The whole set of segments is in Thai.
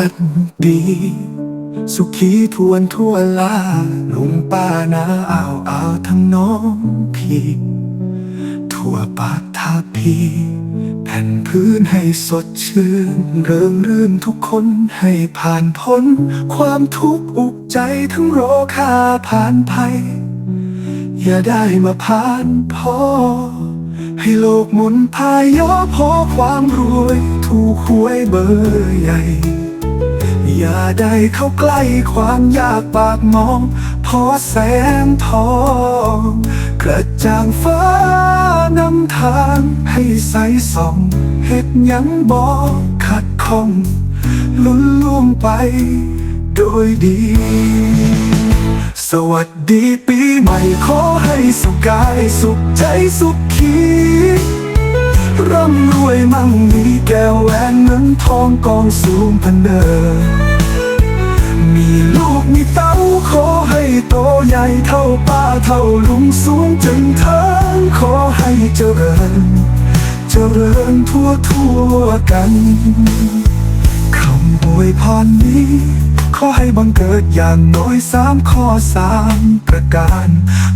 ันดี สุขีทวนทั่วลาลุงป้านาอ่าวอ่าวทั้งน้องพี่ ทั่วปากทาพีแผ่นพื้นให้สดชื่น เริงรื่นทุกคนให้ผ่านพ้น ความทุกข์อุกใจทั้งโรคาผ่านภัย อย่าได้มาผ่านพ่อให้โลกหมุนพายย่อพอความรวย ถูกหวยเบอร์ใหญ่ อย่าได้เข้าใกล้ความยากปากมอง พอแสงทอง กระจ่างฟ้านำทางให้ใสส่องเห็ดยังบอกขัดข้องลุ่นล่วงไป โดยดี สวัสดีปีใหม่ขอให้สุขกายสุขใจสุขขี ร่ำรวยมั่งมีแก้วแหวนเงินทองกองสูงพันเดอมีลูกมีเต้าขอให้โตใหญ่เท่าป้าเท่าลุงสูงจนเทิงขอให้เจริญ เจริญทั่วทั่วกันคำอวยพรนี้ขอให้บังเกิดอย่างน้อยสามข้อสามประการ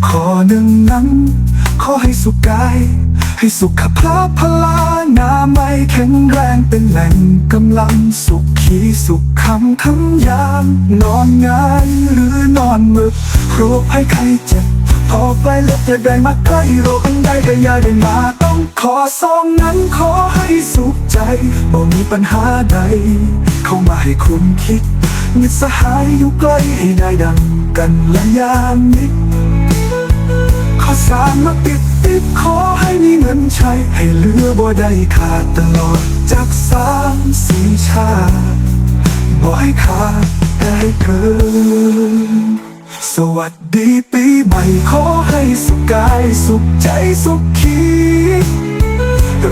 ข้อหนึ่งนั้น ขอให้สุขกาย ให้สุขภาพพลานาไม่แข็งแรงเป็นแหล่งกำลังสุขขีสุขคำทั้งยามนอนงานหรือนอนมึกโรคให้ใครเจ็บพอไปแล้วจะได้มาใกล้โรคอันใดก็อย่าได้มาต้องขอซองนั้นขอให้สุขใจบ่มีปัญหาใด เข้ามาให้คุณคิดมิตรสหายอยู่ใกล้ให้ได้ดังกันและยามนิดขอสามมาปิด ติดขอให้มีเงินใช้ ให้เหลือบ่ได้ขาดตลอด จากสามสี่ชาติบ่ให้ขาดได้เกินสวัสดีปีใหม่ขอให้สุขกายสุขใจสุขขี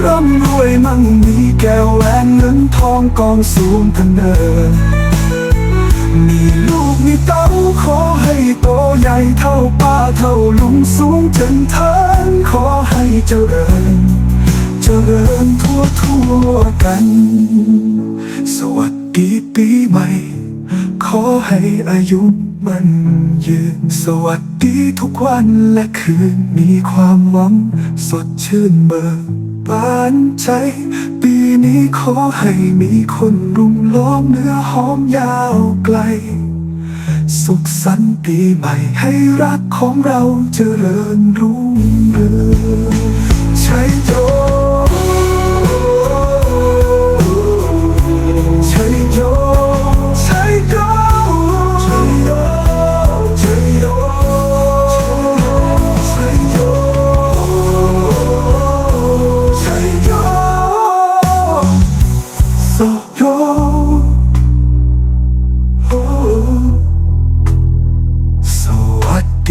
ร่ำรวยมั่งมีแก้วแหวนเงินทองกองสูงพันเดิน มีลูกมีเต้าขอให้โตใหญ่เท่าป้าเท่าลุงสูงจนเทินขอให้เจริญ เจริญทั่วทั่วกัน สวัสดีปีใหม่ ขอให้อายุมันยืนสวัสดีทุกวันและคืนมีความหวัง สดชื่นเบิกบานใจปี นี้ขอให้มีคนรุมล้อมเนื้อหอมยาวไกล สุขสันต์ปีใหม่ให้รักของเราเจริญรุ่งเรืองใช้โจ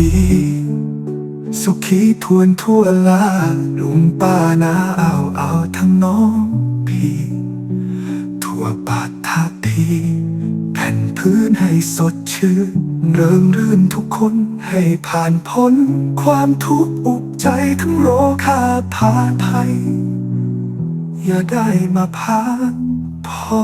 ี สุขีทวนทั่วลาลุงป้านาเอาเอาทั้งน้องพี่ ทั่วปาทาทีแผ่นพื้นให้สดชื่นเริงรื่นทุกคนให้ผ่านพ้น ความทุกข์อุกใจทั้งโรคาพาภัย อย่าได้มาพักพอ